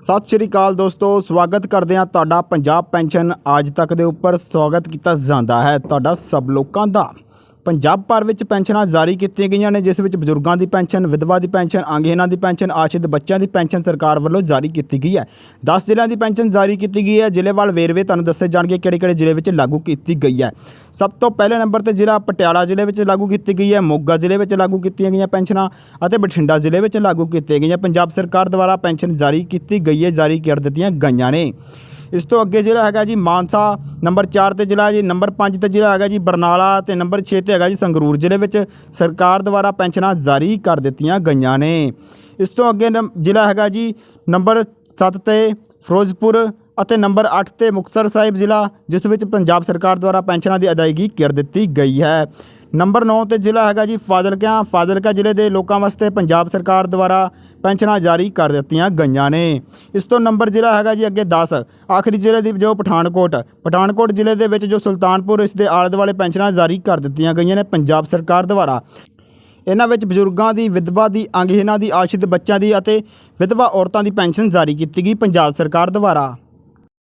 ਸਤਿ ਸ਼੍ਰੀ ਅਕਾਲ ਦੋਸਤੋ, ਸਵਾਗਤ ਕਰਦੇ ਹਾਂ ਤੁਹਾਡਾ ਪੰਜਾਬ ਪੈਨਸ਼ਨ ਅੱਜ ਤੱਕ ਦੇ ਉੱਪਰ। ਸਵਾਗਤ ਕੀਤਾ ਜਾਂਦਾ ਹੈ ਤੁਹਾਡਾ ਸਭ ਲੋਕਾਂ ਦਾ। ਪੰਜਾਬ ਭਰ ਵਿੱਚ ਪੈਨਸ਼ਨਾਂ ਜਾਰੀ ਕੀਤੀਆਂ ਗਈਆਂ ਨੇ, ਜਿਸ ਵਿੱਚ ਬਜ਼ੁਰਗਾਂ ਦੀ ਪੈਨਸ਼ਨ, ਵਿਧਵਾ ਦੀ ਪੈਨਸ਼ਨ ਅੰਗਹੀਣਾਂ ਦੀ ਪੈਨਸ਼ਨ ਆਸ਼ਰਿਤ ਬੱਚਿਆਂ ਦੀ ਪੈਨਸ਼ਨ ਸਰਕਾਰ ਵੱਲੋਂ ਜਾਰੀ ਕੀਤੀ ਗਈ ਹੈ। 10 ਜ਼ਿਲ੍ਹਿਆਂ ਦੀ ਪੈਨਸ਼ਨ ਜਾਰੀ ਕੀਤੀ ਗਈ ਹੈ। ਜ਼ਿਲ੍ਹੇਵਾਰ ਵੇਰਵੇ ਤੁਹਾਨੂੰ ਦੱਸੇ ਜਾਣਗੇ ਕਿਹੜੇ-ਕਿਹੜੇ ਜ਼ਿਲ੍ਹੇ ਵਿੱਚ ਲਾਗੂ ਕੀਤੀ ਗਈ ਹੈ। ਸਭ ਤੋਂ ਪਹਿਲੇ ਨੰਬਰ ਤੇ ਜ਼ਿਲ੍ਹਾ ਪਟਿਆਲਾ ਜ਼ਿਲ੍ਹੇ ਵਿੱਚ ਲਾਗੂ ਕੀਤੀ ਗਈ ਹੈ। ਮੋਗਾ ਜ਼ਿਲ੍ਹੇ ਵਿੱਚ ਲਾਗੂ ਕੀਤੀਆਂ ਗਈਆਂ ਪੈਨਸ਼ਨਾਂ ਅਤੇ ਬਠਿੰਡਾ ਜ਼ਿਲ੍ਹੇ ਵਿੱਚ ਲਾਗੂ ਕੀਤੀਆਂ ਗਈਆਂ। ਪੰਜਾਬ ਸਰਕਾਰ ਦੁਆਰਾ ਪੈਨਸ਼ਨ ਜਾਰੀ ਕੀਤੀ ਗਈ ਹੈ, ਜਾਰੀ ਕਰ ਦਿੱਤੀਆਂ ਗਈਆਂ ਨੇ। ਇਸ ਤੋਂ ਅੱਗੇ ਜਿਹੜਾ ਹੈਗਾ ਜੀ ਮਾਨਸਾ, ਨੰਬਰ 4 ਤੇ ਜ਼ਿਲ੍ਹਾ ਜੀ, ਨੰਬਰ 5 ਤੇ ਜ਼ਿਲ੍ਹਾ ਹੈਗਾ ਜੀ ਬਰਨਾਲਾ ਤੇ ਨੰਬਰ 6 ਤੇ ਹੈਗਾ ਜੀ ਸੰਗਰੂਰ ਜ਼ਿਲ੍ਹੇ ਵਿੱਚ ਸਰਕਾਰ ਦੁਆਰਾ ਪੈਨਸ਼ਨਾਂ ਜਾਰੀ ਕਰ ਦਿੱਤੀਆਂ ਗਈਆਂ ਨੇ। ਇਸ ਤੋਂ ਅੱਗੇ ਨੰ- ਜ਼ਿਲ੍ਹਾ ਹੈਗਾ ਜੀ ਨੰਬਰ 7 ਤੇ ਫਿਰੋਜ਼ਪੁਰ ਅਤੇ ਨੰਬਰ 8 ਤੇ ਮੁਕਤਸਰ ਸਾਹਿਬ ਜ਼ਿਲ੍ਹਾ, ਜਿਸ ਵਿੱਚ ਪੰਜਾਬ ਸਰਕਾਰ ਦੁਆਰਾ ਪੈਨਸ਼ਨਾਂ ਦੀ ਅਦਾਇਗੀ ਕਰ ਦਿੱਤੀ ਗਈ ਹੈ। ਨੰਬਰ 9 ਤੇ ਜ਼ਿਲ੍ਹਾ ਹੈਗਾ ਜੀ ਫਾਜ਼ਿਲਕਾ। ਫਾਜ਼ਿਲਕਾ ਜ਼ਿਲ੍ਹੇ ਦੇ ਲੋਕਾਂ ਵਾਸਤੇ ਪੰਜਾਬ ਸਰਕਾਰ ਦੁਆਰਾ ਪੈਨਸ਼ਨਾਂ ਜਾਰੀ ਕਰ ਦਿੱਤੀਆਂ ਗਈਆਂ ਨੇ। ਇਸ ਤੋਂ ਨੰਬਰ ਜ਼ਿਲ੍ਹਾ ਹੈਗਾ ਜੀ ਅੱਗੇ 10 ਆਖਰੀ ਜ਼ਿਲ੍ਹੇ ਦੀ ਜੋ ਪਠਾਨਕੋਟ। ਪਠਾਨਕੋਟ ਜ਼ਿਲ੍ਹੇ ਦੇ ਵਿੱਚ ਜੋ ਸੁਲਤਾਨਪੁਰ ਇਸ ਦੇ ਆਲੇ ਦੁਆਲੇ ਪੈਨਸ਼ਨਾਂ ਜਾਰੀ ਕਰ ਦਿੱਤੀਆਂ ਗਈਆਂ ਨੇ ਪੰਜਾਬ ਸਰਕਾਰ ਦੁਆਰਾ। ਇਹਨਾਂ ਵਿੱਚ ਬਜ਼ੁਰਗਾਂ ਦੀ, ਵਿਧਵਾ ਦੀ, ਅੰਗਹੀਣਾਂ ਦੀ, ਆਸ਼ਿਤ ਬੱਚਿਆਂ ਦੀ ਅਤੇ ਵਿਧਵਾ ਔਰਤਾਂ ਦੀ ਪੈਨਸ਼ਨ ਜਾਰੀ ਕੀਤੀ ਗਈ ਪੰਜਾਬ ਸਰਕਾਰ ਦੁਆਰਾ।